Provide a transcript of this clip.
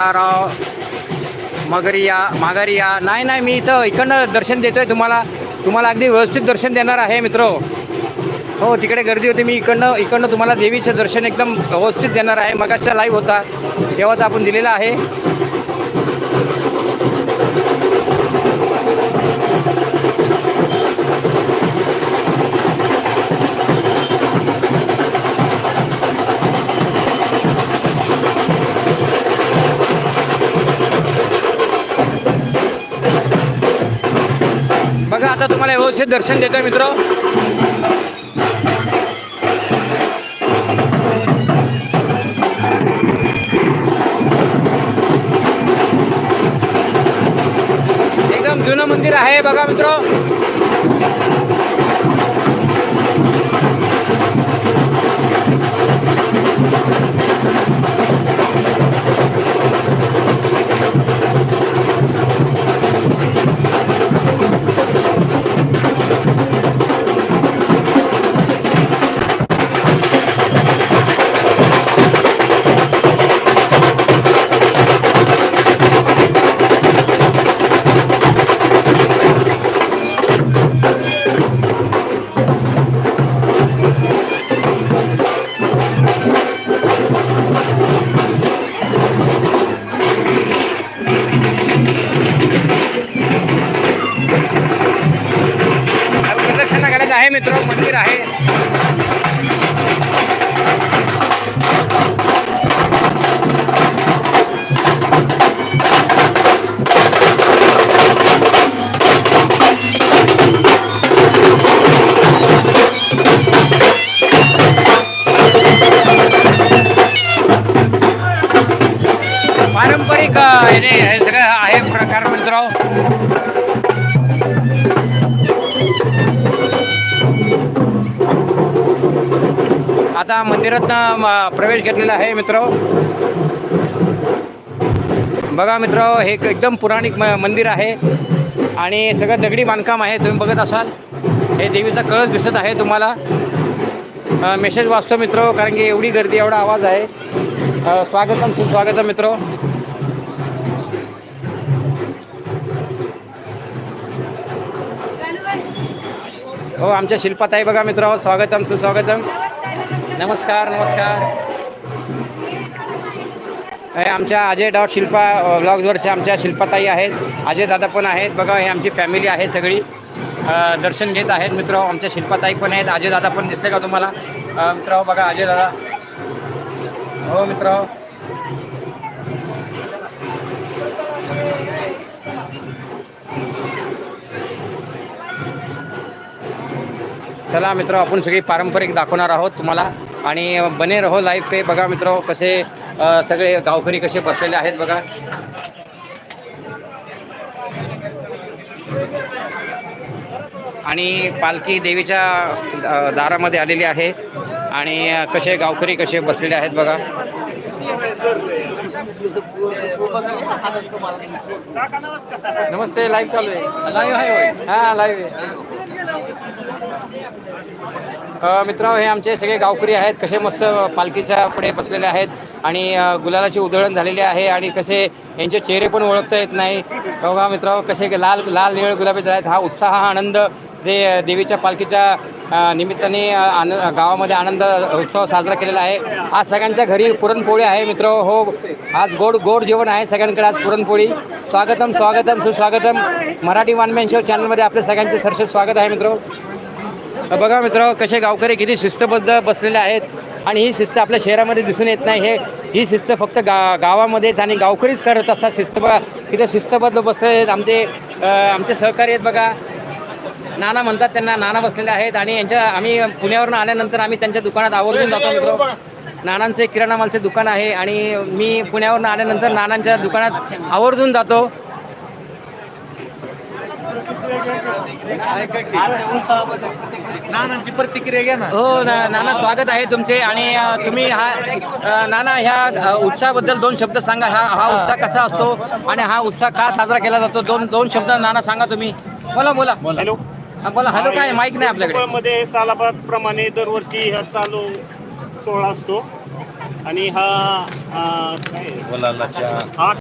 राव मगरिया माघारिया. नाही नाही मी इथं इकडनं दर्शन देतोय. तुम्हाला तुम्हाला अगदी व्यवस्थित दर्शन देणार आहे मित्र. हो तिकडे गर्दी होती. मी इकडनं इकडनं तुम्हाला देवीचं दर्शन एकदम व्यवस्थित देणार आहे. मगाचा लाईव्ह होता. तेव्हाच आपण दिलेला आहे. तुम्हाला व्यवस्थित हो, दर्शन देतो मित्र. एकदम जुनं मंदिर आहे बघा मित्र. मित्र मंदिर आहे. पारंपरिक याने हे सगळं आहे प्रकार मित्र. आता मंदिरातनं प्रवेश घेतलेला आहे मित्र. बघा मित्र हे एक एकदम पुराणिक म- मंदिर आहे. आणि सगळं दगडी बांधकाम आहे तुम्ही बघत असाल. हे देवीचा कळस दिसत आहे तुम्हाला. मेसेज वाचतो मित्र कारण की एवढी गर्दी एवढा आवाज आहे. स्वागतम सुस्वागतम मित्र. हो आमच्या शिल्पाताई बघा मित्र स्वागतम सुस्वागतम. नमस्कार नमस्कार. हे आमच्या अजय डॉट शिल्पा ब्लॉग्सवरच्या आमच्या शिल्पाताई आहेत. अजय दादा पण आहेत. बघा हे आमची फॅमिली आहे सगळी. दर्शन घेत आहेत मित्र. आमच्या शिल्पाताई पण आहेत. अजय दादा पण दिसले का तुम्हाला? मित्र हो, बघा अजय दादा. हो मित्र हो. चला मित्र आपण सगळी पारंपरिक दाखवणार आहोत तुम्हाला. आणि बने रहो लाईव्ह पे बघा मित्र कसे सगळे गावकरी कसे बसलेले आहेत बघा. आणि पालखी देवीच्या दारामध्ये आलेली आहे. आणि कसे गावकरी कसे बसलेले आहेत बघा. नमस्ते लाईव्ह चालू आहे. लाईव्ह आहे हां लाईव्ह आहे. अ, मित्र हे आमचे सगळे गावकरी आहेत. कसे मस्त पालखीच्या पुढे बसलेले आहेत आणि गुलालाची उधळण झालेली आहे आणि कसे यांचे चेहरे पण ओळखता येत नाही. बघा मित्र कसे लाल लाल निळ गुलाबी आहेत. हा उत्साह हा आनंद जे देवीच्या पालखीच्या निमित्ताने आन गावामध्ये आनंद उत्सव साजरा केलेला आहे. आज सगळ्यांच्या घरी पुरणपोळी आहे मित्र. हो आज गोड गोड जेवण आहे सगळ्यांकडे आज पुरणपोळी. स्वागतम स्वागतम सुस्वागतम. मराठी वानमॅन शो चॅनलमध्ये आपल्या सगळ्यांचे सरसे स्वागत आहे मित्र. बघा मित्र कसे गावकरी किती शिस्तबद्ध बसलेले आहेत आणि ही शिस्त आपल्या शहरामध्ये दिसून येत नाही. हे ही शिस्त फक्त गा गावामध्येच आणि गावकरीच करत असतात. शिस्त तिथे शिस्तबद्ध बसलेले आहेत. आमचे आमचे सहकारी आहेत बघा. नाना म्हणतात त्यांना नाना बसलेले आहेत आणि यांच्या आम्ही पुण्यावरून आल्यानंतर आम्ही त्यांच्या दुकानात आवर्जून जातो मित्र. नानांचे किराणा मालचे दुकान आहे आणि मी पुण्यावरून आल्यानंतर नानांच्या दुकानात आवर्जून जातो. नानांची प्रतिक्रिया घ्या ना. हो ना नाना स्वागत आहे तुमचे आणि तुम्ही हा नाना ह्या उत्साहाबद्दल दोन शब्द सांगा. हा हा उत्साह कसा असतो आणि हा उत्साह का साजरा केला जातो? दोन दोन शब्द नाना सांगा तुम्ही. बोला बोला. हॅलो. बोला हॅलो काय? माईक नाही आपल्याकडे. मध्ये सालाबाद प्रमाणे दरवर्षी हा चालू सोहळा असतो. आणि हा काय? गुलालाच्या हा